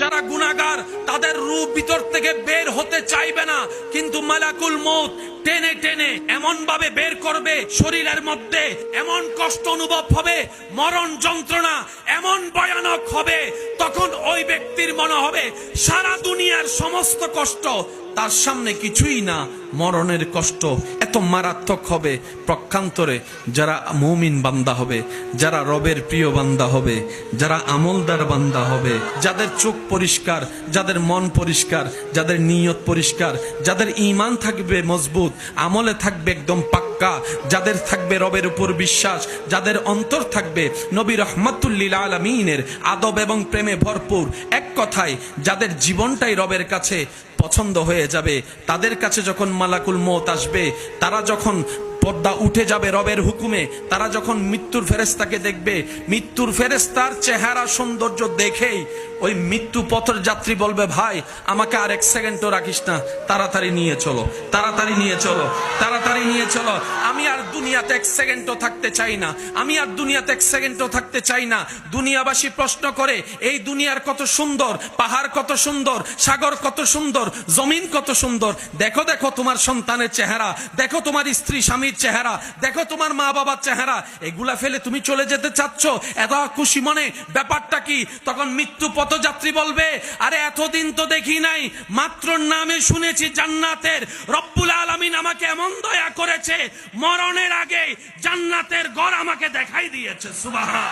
যারা গুনাগার তাদের রূপ ভিতর থেকে বের হতে চাইবে না। কিন্তু মালাকুল মৌত টেনে টেনে এমন ভাবে বের করবে শরীরের মধ্যে, এমন কষ্ট অনুভব হবে, মরণ যন্ত্রণা এমন ভয়ানক হবে, তখন ওই ব্যক্তির মনে হবে, সারা দুনিয়ার সমস্ত কষ্ট, তার সামনে কিছুই না, মরণের কষ্ট, এত মারাত্মক হবে, প্রক্ষান্তরে যারা মৌমিন বান্দা হবে, যারা রবের প্রিয় বান্দা হবে, যারা আমলদার বান্দা হবে, যাদের চোখ পরিষ্কার, যাদের মন পরিষ্কার, যাদের নিয়ত পরিষ্কার, যাদের ইমান থাকবে মজবুত আমলে থাকবে একদম পাক্কা। যাদের থাকবে রবের উপর বিশ্বাস, যাদের অন্তর থাকবে নবী রহমাতুল্লিল আলমিনের আদব এবং প্রেমে ভরপুর। এক কথায়, যাদের জীবনটাই রবের কাছে পছন্দ হয়ে যাবে, তাদের কাছে যখন মালাকুল মত আসবে, তারা যখন পর্দা উঠে যাবে রবের হুকুমে। তারা যখন মৃত্যুর ফেরেস্তাকে দেখবে, মৃত্যুর ফেরেস্তার চেহারা সৌন্দর্য দেখেই ওই মৃত্যু পথর যাত্রী বলবে, ভাই, আমাকে আর এক সেকেন্ডও রাখিস না। তাড়াতাড়ি নিয়ে চলো, তাড়াতাড়ি নিয়ে চলো, তাড়াতাড়ি নিয়ে চলো। আমি আর দুনিয়াতে এক সেকেন্ডও থাকতে চাই না। আমি আর দুনিয়াতে এক সেকেন্ডও থাকতে চাই না। দুনিয়াবাসী প্রশ্ন করে, এই দুনিয়ার কত সুন্দর? পাহাড় কত সুন্দর? সাগর কত সুন্দর? জমিন কত সুন্দর? দেখো দেখো তোমার সন্তানের চেহারা। দেখো তোমার স্ত্রী, স্বামীর চেহারা। দেখো তোমার মা বাবার চেহারা। এগুলা ফেলে তুমি চলে যেতে চাচ্ছ? এত খুশি মনে? ব্যাপারটা কি? তখন মৃত্যু পথযাত্রী বলবে, আরে এতদিন তো দেখি নাই। মাত্র নামে শুনেছি জান্নাতের। রব্বুল আলামিন আমাকে এমন দয়া করেছে। মরণের আগে জান্নাতের গড় আমাকে দেখাই দিয়েছে সুবাহা